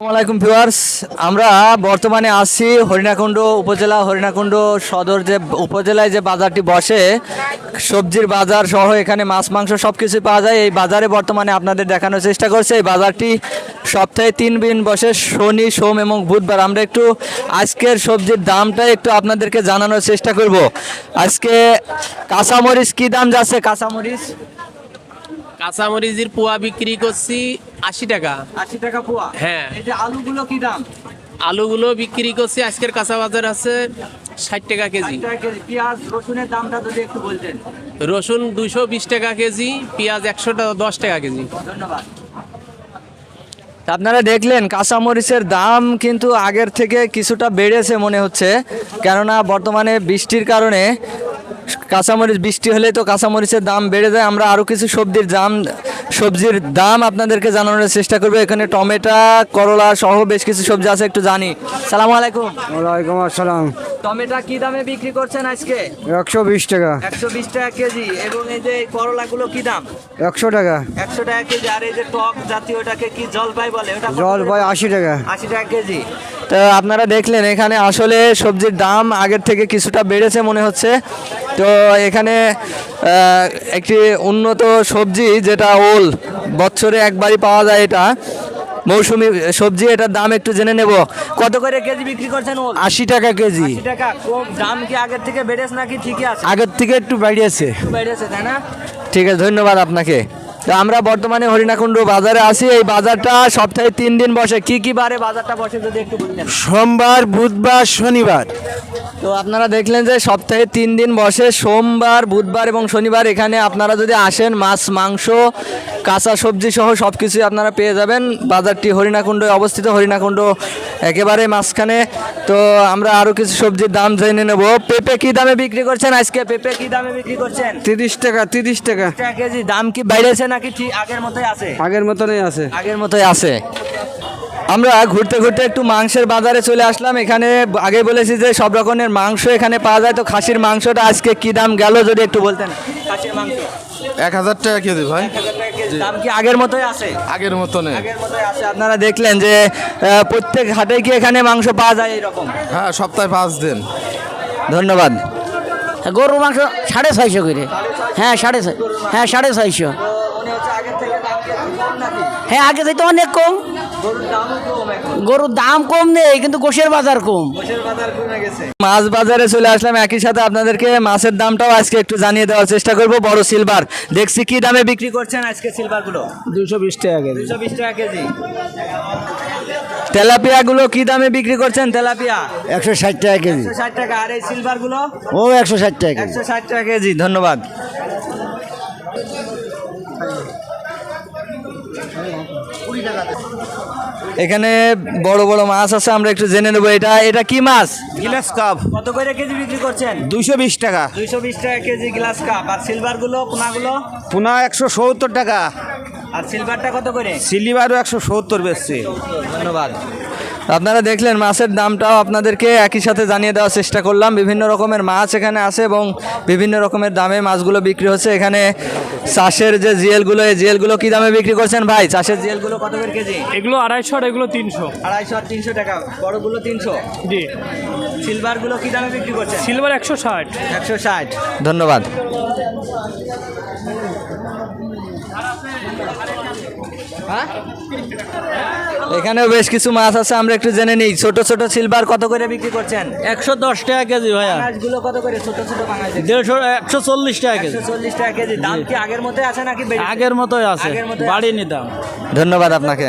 আসসালামাইকুম ভিউয়ার্স। আমরা বর্তমানে আছি হরিণাকুণ্ড উপজেলা, হরিণাকুণ্ড সদর যে উপজেলায় যে বাজারটি বসে, সবজির বাজার সহ এখানে মাছ, মাংস সব কিছু পাওয়া যায়। এই বাজারে বর্তমানে আপনাদের দেখানোর চেষ্টা করছে। এই বাজারটি সপ্তাহে তিন দিন বসে, শনি, সোম এবং বুধবার। আমরা একটু আজকের সবজির দামটা একটু আপনাদেরকে জানানোর চেষ্টা করব। আজকে কাঁচামরিচ কী দাম যাচ্ছে? কাঁচামরিচ? কাঁচামরিচের পোয়া বিক্রি করছি আশি টাকা। আশি টাকা পোয়া? হ্যাঁ। এটা আলুগুলো কী দাম? আলুগুলো বিক্রি করছি আজকের কাঁচা বাজার আছে ষাট টাকা কেজি। টাকা কেজি। পেঁয়াজ রসুনের দামটা যদি একটু বলতেন। রসুন দুশো বিশ টাকা কেজি পেঁয়াজ একশো দশ টাকা কেজি। ধন্যবাদ। আপনারা দেখলেন কাঁচামরিচের দাম কিন্তু আগের থেকে কিছুটা বেড়েছে মনে হচ্ছে। কেননা বর্তমানে বৃষ্টির কারণে কাঁচামরিচ বৃষ্টি হলে তো কাঁচামরিচের দাম বেড়ে যায়। আমরা আরও কিছু সবজির দাম সবজির দাম আপনাদেরকে জানানোর চেষ্টা করব। এখানে টমেটো করলা সহ বেশ কিছু সবজি আছে একটু জানি। সালাম আলাইকুম। ওয়ালাইকুম আসসালাম। টমেটো কি দামে বিক্রি করছেন আজকে? একশো বিশ টাকা। একশো বিশ টাকা কেজি। এবং এই যে করলাগুলো কি দাম? একশো টাকা। একশো টাকা কেজি। আর এই যে টক জাতীয় ওটাকে কি জলপাই বলে? ওটা কত জল করে? আশি টাকা। আশি টাকা কেজি। তো আপনারা দেখলেন এখানে আসলে সবজির দাম আগের থেকে কিছুটা বেড়েছে মনে হচ্ছে। তো এখানে একটি উন্নত সবজি যেটা ওল বছরে একবারই পাওয়া যায় এটা। মৌসুমি সবজি এটার দাম একটু জেনে নেব। কত করে কেজি বিক্রি করছেন ওল? আশি টাকা কেজি। টাকা। দাম কি আগের থেকে বেড়েছে নাকি ঠিকই আছে? আগের থেকে একটু বাড়িয়েছে। বেড়েছে তাই না? ঠিক আছে ধন্যবাদ আপনাকে। তো আমরা বর্তমানে হরিণাকুণ্ড বাজারে আছি। এই বাজারটা সপ্তাহে তিন দিন বসে। কি কি বারে বাজারটা বসে যদি একটু বলতেন সোমবার বুধবার শনিবার। তো আপনারা দেখলেন যে সপ্তাহে তিন দিন বসে। সোমবার বুধবার এবং শনিবার এখানে আপনারা যদি আসেন মাছ মাংস কাঁচা সবজি সহ সব কিছুই আপনারা পেয়ে যাবেন। বাজারটি হরিণাকুণ্ডে অবস্থিত। হরিণাকুণ্ড একেবারে মাঝখানে। তো আমরা আরও কিছু সবজির দাম জেনে নেব। পেঁপে কি দামে বিক্রি করছেন আজকে? পেঁপে কি দামে বিক্রি করছেন? তিরিশ টাকা তিরিশ টাকা। কেজি। দাম কি বাইরেছে নাকি ঠিক আগের মতোই আছে? আগের মতনই আছে। আগের মতোই আছে। আমরা ঘুরতে ঘুরতে একটু মাংসের বাজারে চলে আসলাম। এখানে আগে বলেছি যে সব রকমের মাংস এখানে পাওয়া যায়। তো খাসির মাংসটা আজকে কি দাম গেল যদি একটু বলতেন? খাসির মাংস। এক হাজার টাকা কেজি ভাই। দাম কি আগের মতোই আছে? আগের মতনে। আগের মতোই আছে। আপনারা দেখলেন যে আহ, প্রত্যেক হাটে কি এখানে মাংস পাওয়া যায় এরকম? হ্যাঁ সপ্তাহে পাঁচ দিন। ধন্যবাদ। গরুর মাংস সাড়ে ছয়শো করে। হ্যাঁ সাড়ে ছয় হ্যাঁ সাড়ে ছয়শো। হ্যাঁ আগে থেকে অনেক কম। গরুর দাম কম নেই কিন্তু গোশের বাজার কম। মাছ বাজারে চলে আসলাম একই সাথে আপনাদেরকে মাছের দামটাও আজকে একটু জানিয়ে দেওয়ার চেষ্টা করব। বড় সিলভার দেখছি কি দামে বিক্রি করছেন আজকে সিলভারগুলো দুশো বিশ টাকা কেজি। দুশো বিশ টাকা কেজি। তেলাপিয়া গুলো কি দামে বিক্রি করছেন তেলাপিয়া? একশো ষাট টাকা কেজি। একশো ষাট টাকা। আর এই সিলভারগুলো ও একশো ষাট টাকা একশো ষাট টাকা কেজি ধন্যবাদ। এখানে বড় বড় মাছ আছে আমরা একটু জেনে নেব। এটা এটা কি মাছ? গিলাস কাপ। কত করে কেজি বিক্রি করছেন? দুইশো বিশ টাকা। দুইশো বিশ টাকা কেজি গ্লাস কাপ। আর সিলভারগুলো পোনাগুলো? পোনা একশো সত্তর টাকা। আর সিলভারটা কত করে? সিলভারও একশো সত্তর বেশি ধন্যবাদ। আপনারা দেখলেন মাছের দামটাও আপনাদেরকে একই সাথে জানিয়ে দেওয়ার চেষ্টা করলাম। বিভিন্ন রকমের মাছ এখানে আছে এবং বিভিন্ন রকমের দামে মাছগুলো বিক্রি হচ্ছে। এখানে চাষের যে জিএলগুলো এই জিএলগুলো কি দামে বিক্রি করছেন ভাই? চাষের জিএলগুলো কত করে কেজি? এগুলো আড়াইশো আর এগুলো তিনশো। আড়াইশো আর তিনশো টাকা। বড়গুলো তিনশো? জি। সিলভারগুলো কি দামে বিক্রি করছেন? সিলভার একশো ষাট। একশো ষাট। ধন্যবাদ। এখানেও বেশ কিছু মাছ আছে আমরা একটু জেনে নিই। ছোট ছোট সিলভার কত করে বিক্রি করছেন? একশো দশ টাকা কেজি ভাইয়া। মাছগুলো কত করে? ছোট ছোট দেড়শো একশো চল্লিশ টাকা কেজি। চল্লিশ টাকা কেজি। দাম কি আগের মতোই আছে নাকি? আগের মতোই আছে। বাড়িনি দাম। ধন্যবাদ আপনাকে।